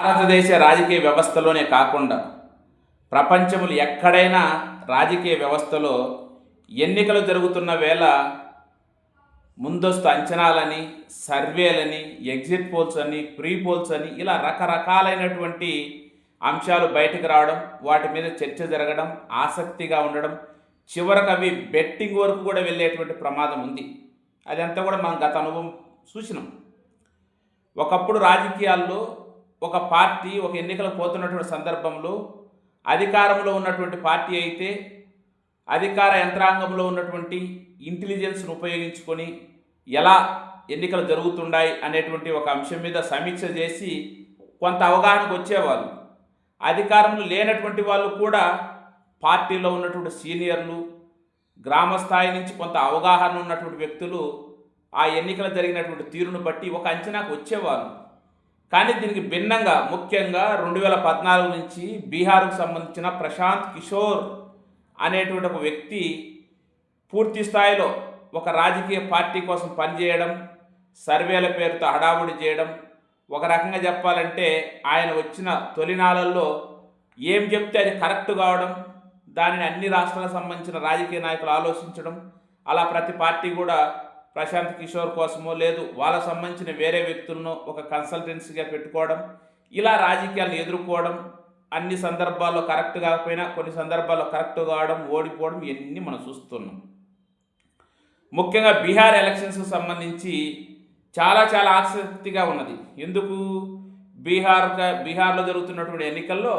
భారతదేశ రాజకీయ వ్యవస్థలోనే కాకుండా ప్రపంచములు ఎక్కడైనా రాజకీయ వ్యవస్థలో ఎన్నికలు జరుగుతున్న వేళ ముందస్తు అంచనాలని సర్వేలని ఎగ్జిట్ పోల్స్ అని ప్రీ పోల్స్ అని ఇలా రకరకాలైనటువంటి అంశాలు బయటకు రావడం వాటి మీద చర్చ జరగడం ఆసక్తిగా ఉండడం చివరకు అవి బెట్టింగ్ వరకు కూడా వెళ్ళేటువంటి ప్రమాదం ఉంది. అదంతా కూడా మనం గత అనుభవం చూసినాం. ఒకప్పుడు రాజకీయాల్లో ఒక పార్టీ ఒక ఎన్నికలకు పోతున్నటువంటి సందర్భంలో అధికారంలో ఉన్నటువంటి పార్టీ అయితే అధికార యంత్రాంగంలో ఉన్నటువంటి ఇంటెలిజెన్స్ను ఉపయోగించుకొని ఎలా ఎన్నికలు జరుగుతున్నాయి అనేటువంటి ఒక అంశం మీద సమీక్ష చేసి కొంత అవగాహనకు వచ్చేవాళ్ళు. అధికారంలో లేనటువంటి వాళ్ళు కూడా పార్టీలో ఉన్నటువంటి సీనియర్లు గ్రామ స్థాయి నుంచి కొంత అవగాహన ఉన్నటువంటి వ్యక్తులు ఆ ఎన్నికలు జరిగినటువంటి తీరును బట్టి ఒక అంచనాకు వచ్చేవాళ్ళు. కానీ దీనికి భిన్నంగా ముఖ్యంగా రెండు వేల పద్నాలుగు నుంచి బీహార్కు సంబంధించిన ప్రశాంత్ కిషోర్ అనేటువంటి ఒక వ్యక్తి పూర్తి స్థాయిలో ఒక రాజకీయ పార్టీ కోసం పనిచేయడం సర్వేల పేరుతో హడావుడి చేయడం ఒక రకంగా చెప్పాలంటే ఆయన వచ్చిన తొలినాళ్ళల్లో ఏం చెప్తే అది కరెక్ట్ కావడం దానిని అన్ని రాష్ట్రాలకు సంబంధించిన రాజకీయ నాయకులు ఆలోచించడం అలా ప్రతి పార్టీ కూడా ప్రశాంత్ కిషోర్ కోసమో లేదు వాళ్ళకు సంబంధించిన వేరే వ్యక్తులను ఒక కన్సల్టెన్సీగా పెట్టుకోవడం ఇలా రాజకీయాలను ఎదుర్కోవడం అన్ని సందర్భాల్లో కరెక్ట్ కాకపోయినా కొన్ని సందర్భాల్లో కరెక్ట్ కావడం ఓడిపోవడం ఇవన్నీ మనం చూస్తున్నాం. ముఖ్యంగా బీహార్ ఎలక్షన్స్కి సంబంధించి చాలా చాలా ఆసక్తిగా ఉన్నది. ఎందుకు? బీహార్ బీహార్లో జరుగుతున్నటువంటి ఎన్నికల్లో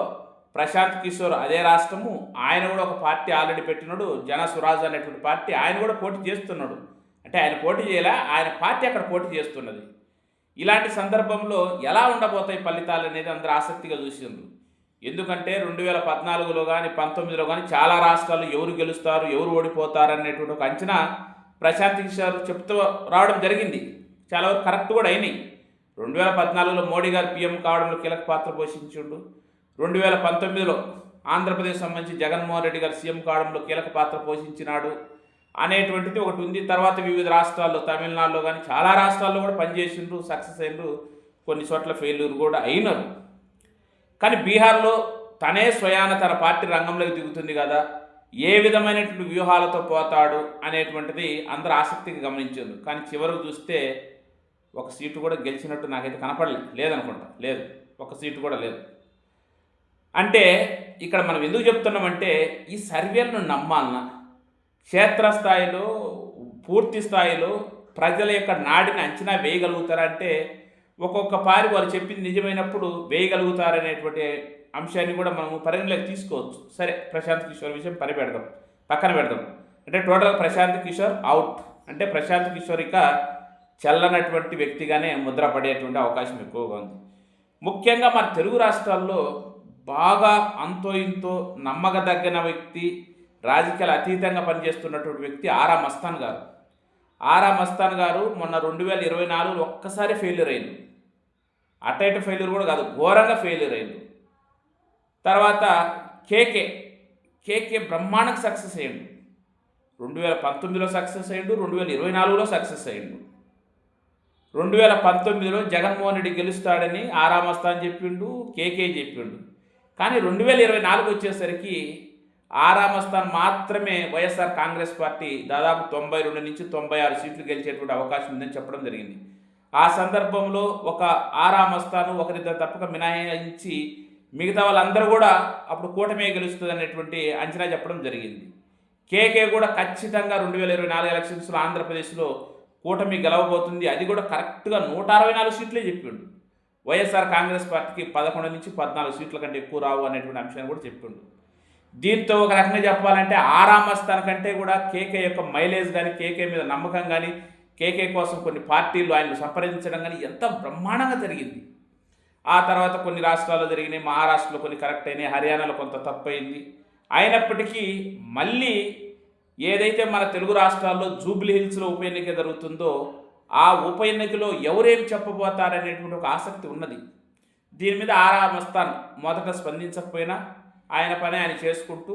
ప్రశాంత్ కిషోర్ అదే రాష్ట్రము ఆయన కూడా ఒక పార్టీ ఆల్రెడీ పెట్టినాడు జన స్వరాజ్ అనేటువంటి పార్టీ ఆయన కూడా పోటీ చేస్తున్నాడు. అంటే ఆయన పోటీ చేయలే ఆయన పార్టీ అక్కడ పోటీ చేస్తున్నది. ఇలాంటి సందర్భంలో ఎలా ఉండబోతాయి ఫలితాలు అనేది అందరూ ఆసక్తిగా చూసిండ్రు. ఎందుకంటే రెండు వేల పద్నాలుగులో కానీ పంతొమ్మిదిలో కానీ చాలా రాష్ట్రాలు ఎవరు గెలుస్తారు ఎవరు ఓడిపోతారు అనేటువంటి ఒక అంచనా ప్రశాంత్ కిషోర్ చెప్తూ రావడం జరిగింది. చాలా వరకు కరెక్ట్ కూడా అయినాయి. రెండు వేల పద్నాలుగులో మోడీ గారు పీఎం కావడంలో కీలక పాత్ర పోషించుండు. రెండు వేల పంతొమ్మిదిలో ఆంధ్రప్రదేశ్ సంబంధించి జగన్మోహన్ రెడ్డి గారు సీఎం కావడంలో కీలక పాత్ర పోషించినాడు. అనేటువంటిది ఒకటి ఉంది. తర్వాత వివిధ రాష్ట్రాల్లో తమిళనాడులో కానీ చాలా రాష్ట్రాల్లో కూడా పనిచేసిండ్రు సక్సెస్ అయినరు. కొన్ని చోట్ల ఫెయిల్యూర్ కూడా అయినారు. కానీ బీహార్లో తనే స్వయాన తన పార్టీ రంగంలోకి దిగుతుంది కదా. ఏ విధమైనటువంటి వ్యూహాలతో పోతాడు అనేటువంటిది అందరు ఆసక్తిగా గమనించారు. కానీ చివరకు చూస్తే ఒక సీటు కూడా గెలిచినట్టు నాకైతే కనపడలేదు. లేదనుకుంటా. లేదు. ఒక సీటు కూడా లేదు. అంటే ఇక్కడ మనం ఎందుకు చెప్తున్నామంటే ఈ సర్వేలను నమ్మాలన్నా క్షేత్రస్థాయిలో పూర్తి స్థాయిలో ప్రజల యొక్క నాడిని అంచనా వేయగలుగుతారంటే ఒక్కొక్క పారి వారు చెప్పింది నిజమైనప్పుడు వేయగలుగుతారనేటువంటి అంశాన్ని కూడా మనము పరిగణలోకి తీసుకోవచ్చు. సరే ప్రశాంత్ కిషోర్ విషయం పని పెడదాం పక్కన పెడదాం. అంటే టోటల్ ప్రశాంత్ కిషోర్ అవుట్. అంటే ప్రశాంత్ కిషోర్ ఇక చల్లనటువంటి వ్యక్తిగానే ముద్ర పడేటువంటి అవకాశం ఎక్కువగా ఉంది. ముఖ్యంగా మన తెలుగు రాష్ట్రాల్లో బాగా అంతో ఇంతో నమ్మకదగిన వ్యక్తి రాజకీయాలు అతీతంగా పనిచేస్తున్నటువంటి వ్యక్తి ఆరా మస్తాన్ గారు. ఆరా మస్తాన్ గారు మొన్న రెండు వేల ఇరవై నాలుగులో ఒక్కసారి ఫెయిల్యూర్ అయింది అటు ఇటు ఫెయిల్యూర్ కూడా కాదు ఘోరంగా ఫెయిల్యూర్ అయింది తర్వాత కేకే కేకే బ్రహ్మాండకు సక్సెస్ అయ్యిండు. రెండు వేల పంతొమ్మిదిలో సక్సెస్ అయ్యిండు రెండు వేల ఇరవై నాలుగులో సక్సెస్ అయ్యిండు. రెండు వేల పంతొమ్మిదిలో జగన్మోహన్ రెడ్డి గెలుస్తాడని ఆరామస్తా అని చెప్పిండు కేకే చెప్పిండు. కానీ రెండు వేల ఇరవై నాలుగు వచ్చేసరికి ఆరామస్థాన్ మాత్రమే వైఎస్ఆర్ కాంగ్రెస్ పార్టీ దాదాపు తొంభై రెండు నుంచి తొంభై ఆరు సీట్లు గెలిచేటువంటి అవకాశం ఉందని చెప్పడం జరిగింది. ఆ సందర్భంలో ఒక ఆరామస్థాను ఒకరిద్దరు తప్పక మినహాయించి మిగతా వాళ్ళందరూ కూడా అప్పుడు కూటమే గెలుస్తుంది అనేటువంటి అంచనా చెప్పడం జరిగింది. కేకే కూడా ఖచ్చితంగా రెండు వేల ఇరవై నాలుగు ఎలక్షన్స్లో ఆంధ్రప్రదేశ్లో కూటమి గెలవబోతుంది. అది కూడా కరెక్ట్గా నూట అరవై నాలుగు సీట్లే చెప్పిండు. వైఎస్ఆర్ కాంగ్రెస్ పార్టీకి పదకొండు నుంచి పద్నాలుగు సీట్ల కంటే ఎక్కువ రావు అనేటువంటి అంశాన్ని కూడా చెప్పిండు. దీంతో ఒక రకంగా చెప్పాలంటే ఆరామస్థాన్ కంటే కూడా కేకే యొక్క మైలేజ్ కానీ కేకే మీద నమ్మకం కానీ కేకే కోసం కొన్ని పార్టీలు ఆయన సంప్రదించడం కానీ ఎంత బ్రహ్మాండంగా జరిగింది. ఆ తర్వాత కొన్ని రాష్ట్రాల్లో జరిగినాయి మహారాష్ట్రలో కొన్ని కరెక్ట్ అయినాయి హర్యానాలో కొంత తప్పైంది. అయినప్పటికీ మళ్ళీ ఏదైతే మన తెలుగు రాష్ట్రాల్లో జూబ్లీ హిల్స్లో ఉప ఎన్నిక జరుగుతుందో ఆ ఉప ఎన్నికలో ఎవరేం చెప్పబోతారనేటువంటి ఒక ఆసక్తి ఉన్నది. దీని మీద ఆరా మస్తాన్ మొదట స్పందించకపోయినా ఆయన పని ఆయన చేసుకుంటూ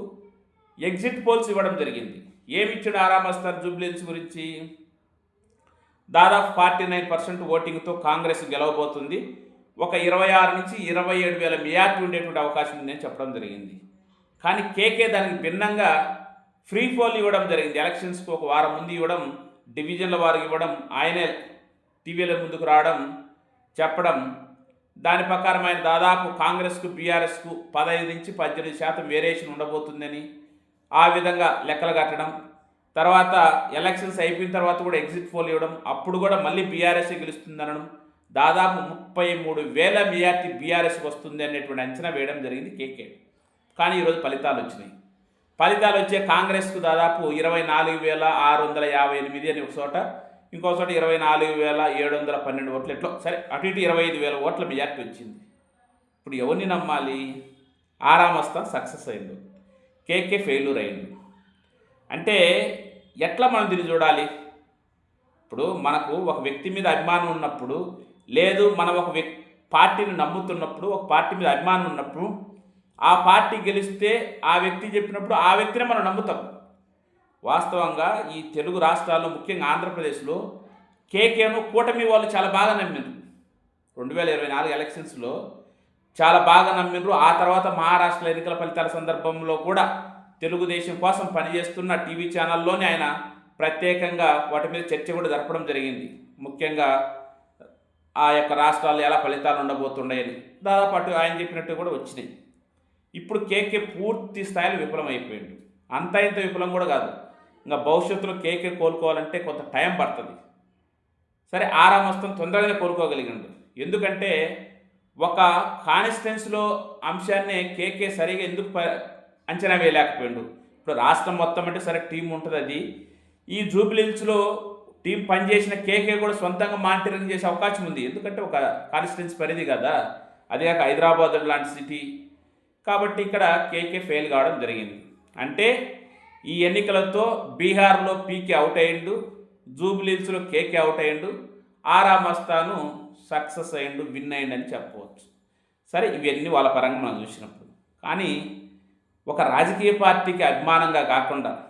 ఎగ్జిట్ పోల్స్ ఇవ్వడం జరిగింది. ఏమిచ్చాడు ఆరా మస్తాన్ గురించి? దాదాపు ఫార్టీ నైన్ పర్సెంట్ ఓటింగ్తో కాంగ్రెస్ గెలవబోతుంది. ఒక ఇరవై ఆరు నుంచి ఇరవై ఏడు వేల మియార్టీ ఉండేటువంటి అవకాశం ఉందని చెప్పడం జరిగింది. కానీ కేకే దానికి భిన్నంగా ఫ్రీ పోల్ ఇవ్వడం జరిగింది. ఎలక్షన్స్కి ఒక వారం ముందు ఇవ్వడం డివిజన్ల వారికి ఇవ్వడం ఆయనే టీవీల ముందుకు రావడం చెప్పడం దాని ప్రకారం ఆయన దాదాపు కాంగ్రెస్కు బీఆర్ఎస్కు పదహైదు నుంచి పద్దెనిమిది శాతం వేరియేషన్ ఉండబోతుందని ఆ విధంగా లెక్కలు కట్టడం తర్వాత ఎలక్షన్స్ అయిపోయిన తర్వాత కూడా ఎగ్జిట్ పోల్ ఇవ్వడం అప్పుడు కూడా మళ్ళీ బీఆర్ఎస్ఏ గెలుస్తుందనడం దాదాపు ముప్పై మూడు వేల మియార్టీ బీఆర్ఎస్కి వస్తుంది అనేటువంటి అంచనా వేయడం జరిగింది కేకే. కానీ ఈరోజు ఫలితాలు వచ్చినాయి. ఫలితాలు వచ్చే కాంగ్రెస్కు దాదాపు ఇరవై నాలుగు వేల ఆరు వందల యాభై ఎనిమిది అని ఒక చోట ఇంకో చోట ఇరవై నాలుగు వేల ఏడు వందల పన్నెండు ఓట్లు ఎట్లో? సరే అటు ఇటు ఇరవై ఐదు వేల ఓట్ల మెజార్టీ వచ్చింది. ఇప్పుడు ఎవరిని నమ్మాలి? ఆరామస్తా సక్సెస్ అయిండు. కేకే ఫెయిల్యూర్ అయిండు. అంటే ఎట్లా మనం దీన్ని చూడాలి? ఇప్పుడు మనకు ఒక వ్యక్తి మీద అభిమానం ఉన్నప్పుడు లేదు మనం ఒక వ్యక్తి పార్టీని నమ్ముతున్నప్పుడు ఒక పార్టీ మీద అభిమానం ఉన్నప్పుడు ఆ పార్టీ గెలిస్తే ఆ వ్యక్తి చెప్పినప్పుడు ఆ వ్యక్తిని మనం నమ్ముతాం. వాస్తవంగా ఈ తెలుగు రాష్ట్రాల్లో ముఖ్యంగా ఆంధ్రప్రదేశ్లో కేకేను కూటమి వాళ్ళు చాలా బాగా నమ్మిండ్రు. రెండు వేల ఇరవై నాలుగు ఎలక్షన్స్లో చాలా బాగా నమ్మిండ్రు. ఆ తర్వాత మహారాష్ట్ర ఎన్నికల ఫలితాల సందర్భంలో కూడా తెలుగుదేశం కోసం పనిచేస్తున్న టీవీ ఛానల్లోనే ఆయన ప్రత్యేకంగా వాటి మీద చర్చ కూడా జరపడం జరిగింది. ముఖ్యంగా ఆ యొక్క రాష్ట్రాలు ఎలా ఫలితాలు ఉండబోతున్నాయని దాదాపు అటు ఆయన చెప్పినట్టు కూడా వచ్చినాయి. ఇప్పుడు కేకే పూర్తి స్థాయిలో విఫలమైపోయింది అంత ఇంత విఫలం కూడా కాదు. ఇంకా భవిష్యత్తులో కేకే కోలుకోవాలంటే కొంత టైం పడుతుంది. సరే ఆరామస్తం తొందరగానే కోలుకోగలిగిండు. ఎందుకంటే ఒక కాన్స్టిట్యున్సీలో అంశాన్ని కేకే సరిగా ఎందుకు ప అంచనా వేయలేకపోయిండు. ఇప్పుడు రాష్ట్రం మొత్తం అంటే సరే టీం ఉంటుంది అది. ఈ జూబ్లీహిల్స్లో టీం పనిచేసిన కేకే కూడా సొంతంగా మానిటరింగ్ చేసే అవకాశం ఉంది. ఎందుకంటే ఒక కాన్స్టిట్యున్సీ పరిధి కదా. అదిగాక కాక హైదరాబాద్ లాంటి సిటీ. కాబట్టి ఇక్కడ కేకే ఫెయిల్ కావడం జరిగింది. అంటే ఈ ఎన్నికలతో బీహార్లో పీకే అవుట్ అయ్యిండు జూబ్లీహిల్స్లో కేకే అవుట్ అయ్యిండు ఆరామస్తాను సక్సెస్ అయ్యిండు విన్ అయ్యిండు అని చెప్పవచ్చు. సరే ఇవన్నీ వాళ్ళ పరంగా మనం చూసినప్పుడు. కానీ ఒక రాజకీయ పార్టీకి అభిమానంగా కాకుండా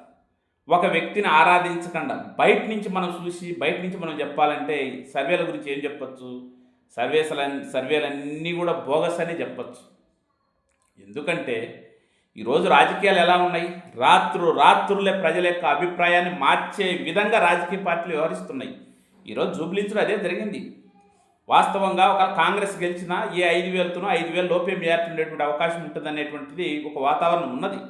ఒక వ్యక్తిని ఆరాధించకుండా బయట నుంచి మనం చూసి బయట నుంచి మనం చెప్పాలంటే సర్వేల గురించి ఏం చెప్పచ్చు? సర్వేసలన్నీ సర్వేలన్నీ కూడా బోగస్ అని చెప్పచ్చు. ఎందుకంటే ఈరోజు రాజకీయాలు ఎలా ఉన్నాయి? రాత్రు రాత్రులే ప్రజల యొక్క అభిప్రాయాన్ని మార్చే విధంగా రాజకీయ పార్టీలు వ్యవహరిస్తున్నాయి. ఈరోజు జూబ్లీన్స్లో అదే జరిగింది. వాస్తవంగా ఒక కాంగ్రెస్ గెలిచిన ఏ ఐదు వేలతోనో ఐదు వేల లోపే మెజార్టీ ఉండేటువంటి అవకాశం ఉంటుంది అనేటువంటిది ఒక వాతావరణం ఉన్నది.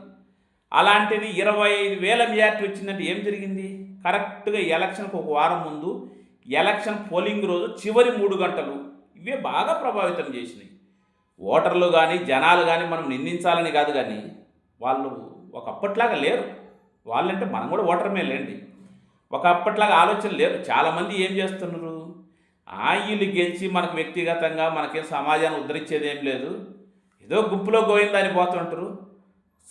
అలాంటిది ఇరవై ఐదు వేల మెజార్టీ వచ్చిందంటే ఏం జరిగింది? కరెక్ట్గా ఎలక్షన్కి ఒక వారం ముందు ఎలక్షన్ పోలింగ్ రోజు చివరి మూడు గంటలు ఇవే బాగా ప్రభావితం చేసినాయి. ఓటర్లు కానీ జనాలు కానీ మనం నిందించాలని కాదు కానీ వాళ్ళు ఒకప్పట్లాగా లేరు. వాళ్ళంటే మనం కూడా ఓటర్మే లేండి ఒకప్పట్లాగా ఆలోచన లేరు. చాలామంది ఏం చేస్తున్నారు? ఆ గెలిచి మనకు వ్యక్తిగతంగా మనకేం సమాజాన్ని ఉద్ధరించేది ఏం లేదు. ఏదో గుంపులో గోయిందని పోతుంటారు.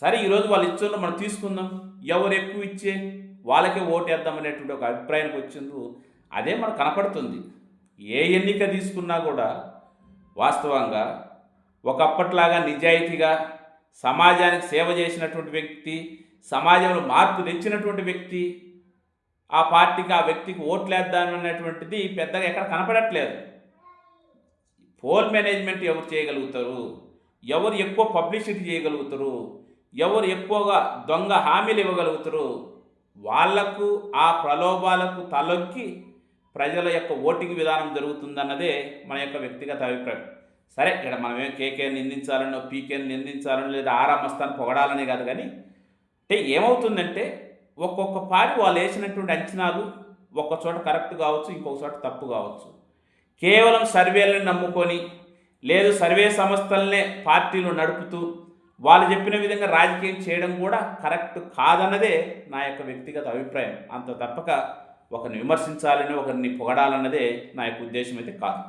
సరే ఈరోజు వాళ్ళు ఇచ్చున్న మనం తీసుకుందాం. ఎవరు ఎక్కువ ఇచ్చే వాళ్ళకే ఓటేద్దాం అనేటువంటి ఒక అభిప్రాయానికి వచ్చిండ్రు. అదే మనకు కనపడుతుంది. ఏ ఎన్నిక తీసుకున్నా కూడా వాస్తవంగా ఒకప్పట్లాగా నిజాయితీగా సమాజానికి సేవ చేసినటువంటి వ్యక్తి సమాజంలో మార్పు తెచ్చినటువంటి వ్యక్తి ఆ పార్టీకి ఆ వ్యక్తికి ఓట్లేద్దామనేటువంటిది పెద్దగా ఎక్కడ కనపడట్లేదు. పోల్ మేనేజ్మెంట్ ఎవరు చేయగలుగుతారు? ఎవరు ఎక్కువ పబ్లిసిటీ చేయగలుగుతారు? ఎవరు ఎక్కువగా దొంగ హామీలు ఇవ్వగలుగుతారు? వాళ్ళకు ఆ ప్రలోభాలకు తలొక్కి ప్రజల యొక్క ఓటింగ్ విధానం జరుగుతుందన్నదే మన యొక్క వ్యక్తిగత అభిప్రాయం. సరే ఇక్కడ మనమేం కేకేని నిందించాలనో పీకేని నిందించాలని లేదా ఆరామస్తాన్ని పొగడాలని కాదు కానీ అంటే ఏమవుతుందంటే ఒక్కొక్క పార్టీ వాళ్ళు వేసినటువంటి అంచనాలు ఒక్క చోట కరెక్ట్ కావచ్చు ఇంకొక చోట తప్పు కావచ్చు. కేవలం సర్వేలను నమ్ముకొని లేదు సర్వే సంస్థలనే పార్టీలు నడుపుతూ వాళ్ళు చెప్పిన విధంగా రాజకీయం చేయడం కూడా కరెక్ట్ కాదన్నదే నా యొక్క వ్యక్తిగత అభిప్రాయం. అంత తప్పక ఒకరిని విమర్శించాలని ఒకరిని పొగడాలన్నదే నా యొక్క ఉద్దేశం అయితే కాదు.